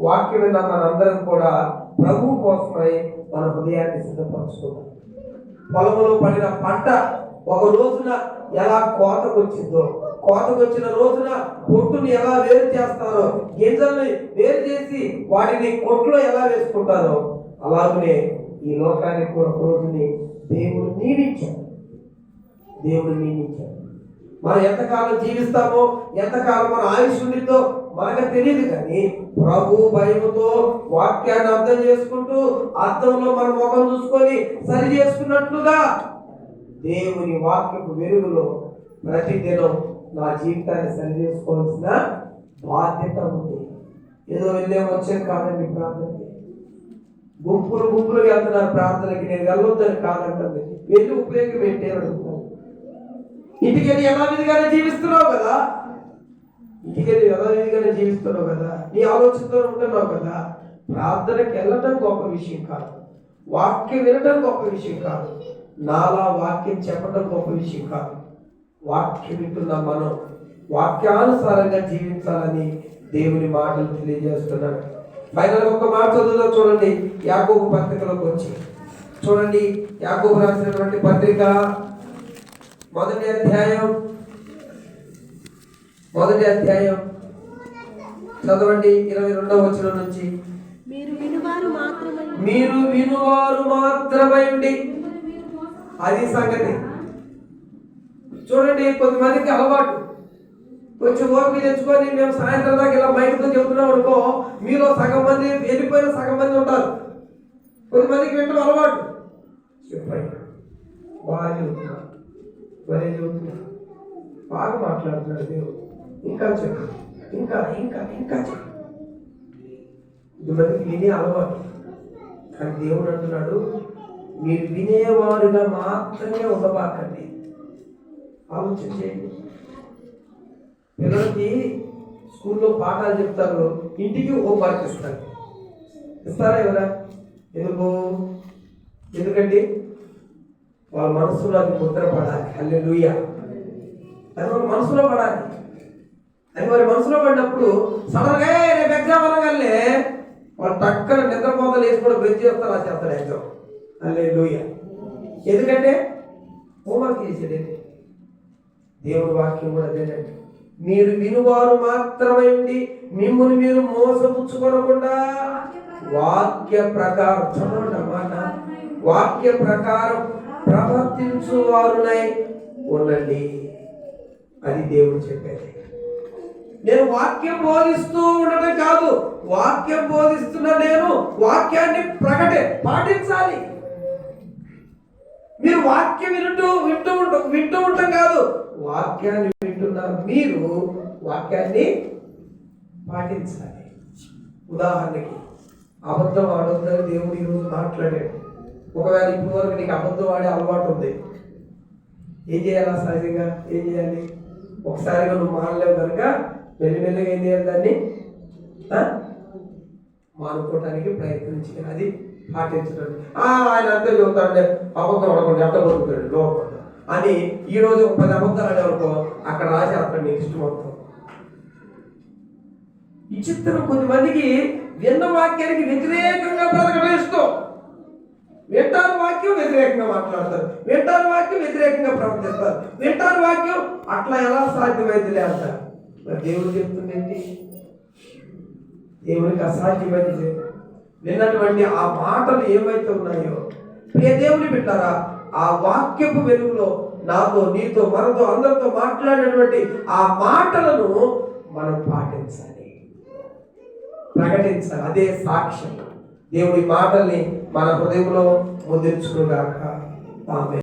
వాక్యం విన్న మనందరం కూడా ప్రభు కోసమై మన హృదయాన్ని సిద్ధపరచుకుందాం. పొలంలో పడిన పంట ఒక రోజున ఎలా కోతకు వచ్చిందో కోతకొచ్చిన రోజున పొట్టుని ఎలా వేరు చేస్తారో గింజల్ని వేరు చేసి వాటిని కొట్లో ఎలా వేసుకుంటారో అలాగనే ఈ లోకానికి కూడా ఒక రోజుని దేవుడు నియమించాడు దేవుడు నియమించాడు మనం ఎంతకాలం జీవిస్తామో ఎంతకాలం మన ఆయుష్ ఉండిద్దో మనకు తెలియదు కానీ ప్రభు భయముతో వాక్యాన్ని అర్థం చేసుకుంటూ అర్థంలో మన ముఖం చూసుకొని సరి చేసుకున్నట్లుగా దేవుని వాక్యపు వెలుగులో ప్రతిదినం నా జీవితాన్ని సరి చేసుకోవాల్సిన బాధ్యత ఉంది. ఏదో వెళ్ళే వచ్చాను కాదండి ప్రార్థనకి. గుంపులు గుంపులు వెళ్తున్నారు ప్రార్థనకి. నేను వెళ్ళొద్దని కాదంటుంది. వెళ్ళి ఉపయోగం ఏంటి అని అడుగుతాను ఇంటికెళ్ళి యథావిధిగానే జీవిస్తున్నావు కదా? ఇంటికి వెళ్ళి యథావిధిగానే జీవిస్తున్నావు కదా నీ ఆలోచనతో ఉంటున్నావు కదా. ప్రార్థనకి వెళ్ళటం గొప్ప విషయం కాదు వాక్యం వినటం గొప్ప విషయం కాదు నాలా వాక్యం చెప్పడం గొప్ప విషయం కాదు. వాక్యం వింటున్న మనం వాక్యానుసారంగా జీవించాలని దేవుని మాటలు తెలియజేస్తున్నాడు. ఫైనల్ ఒక మాట చదువుదాం చూడండి యాకోబు పత్రికలోకి వచ్చి. చూడండి యాకోబు రాసినటువంటి పత్రిక మొదటి అధ్యాయం మొదటి అధ్యాయం చదవండి ఇరవై రెండవ వచనం నుంచి. మీరు వినువారు మాత్రమే. మీరు వినువారు మాత్రమై ఉండి అది సంగతి. చూడండి కొంతమందికి అలవాటు. కొంచెం ఓపిక తెచ్చుకొని మేము సాయంత్రం దాకా ఇలా మైక్తో చెబుతున్నాం అనుకో మీలో సగం మంది వెళ్ళిపోయిన సగం మంది ఉంటారు. కొంతమందికి వింటాం అలవాటు. బాగా చెబుతున్నారు బాగా మాట్లాడుతున్నాడు దేవుడు. ఇంకా చెప్పు. ఇంకా ఇంకా ఇంకా చెప్పు. కొంతమందికి వినే అలవాటు. కానీ దేవుడు అంటున్నాడు మీరు వినేవారుగా మాత్రమే ఉండబాకండి ఆలోచన చేయండి. పిల్లలకి స్కూల్లో పాఠాలు చెప్తారు ఇంటికి ఓ మార్క్ ఇస్తారు. ఇస్తారా ఎవరా ఎందుకు? ఎందుకండి? వాళ్ళ మనసులో అది ముద్ర పడాలి అల్లె అది వాళ్ళ మనసులో పడాలి. అది వారి మనసులో పడినప్పుడు సడన్గా రేపు ఎగ్జామ్ అనగానే వాళ్ళు టక్కన నిద్రపోతలు వేసి కూడా బ్రెచ్ చేస్తారు రాసేస్తారు ఎగ్జామ్ లూయ ఎందుకంటే హోంవర్క్ చేసేది దేవుడు వాక్యం కూడా అదేనండి మీరు వినువారు మాత్రమే ఉండి మిమ్మల్ని మీరు మోసపుచ్చుకోనకుండా వాక్య ప్రకారం చదవండి అన్నమాట వాక్య ప్రకారం ప్రవర్తించువారునై ఉండండి. అది దేవుడు చెప్పేది. నేను వాక్యం బోధిస్తూ ఉండడం కాదు. వాక్యం బోధిస్తున్న నేను వాక్యాన్ని ప్రకటే పాటించాలి. మీరు వాక్యం వింటూ వింటూ ఉంటాం వింటూ ఉంటాం కాదు. వాక్యాన్ని వింటున్న మీరు వాక్యాన్ని పాటించాలి. ఉదాహరణకి అబద్ధం ఆడొద్దని దేవుడు ఈరోజు మాట్లాడాడు. ఒకవేళ ఇప్పుడు వరకు నీకు అబద్ధం ఆడే అలవాటు ఉంది ఏం చేయాలా సహజంగా? ఏం చేయాలి? ఒకసారిగా నువ్వు మారలేవు కనుక మెల్లమెల్లగా ఏం చేయాలి దాన్ని? మానుకోవటానికి ప్రయత్నించాలి. అది పాటించడం ఆయన అంతా చెబుతాడు అబద్ధం అడగండి అంత బతుకుతాడు లోపల. అని ఈ రోజు ఒక పది అబద్ధాలు ఆడేవనుకో అక్కడ రాసేస్తాడు నీకు ఇష్టం మొత్తం విచిత్రం కొంతమందికి విన్న వాక్యానికి వ్యతిరేకంగా బ్రతకడం ఇష్టం వింటారు వాక్యం వ్యతిరేకంగా మాట్లాడతారు. వింటారు వాక్యం వ్యతిరేకంగా ప్రవర్తిస్తారు. వింటారు వాక్యం అట్లా ఎలా సాధ్యమైందిలే అంటారు. మరి దేవుడు చెప్తుంది దేవుడికి దేవునికి అసాధ్యమైంది విన్నటువంటి ఆ మాటలు ఏమైతే ఉన్నాయో ప్రియ దేవుని పెట్టారా ఆ వాక్యపు వెలుగులో నాతో నీతో మనతో అందరితో మాట్లాడినటువంటి ఆ మాటలను మనం పాటించాలి. ప్రకటించాలి. అదే సాక్ష్యం. దేవుడి మాటల్ని మన హృదయంలో ముద్రించుకుగాక ఆమె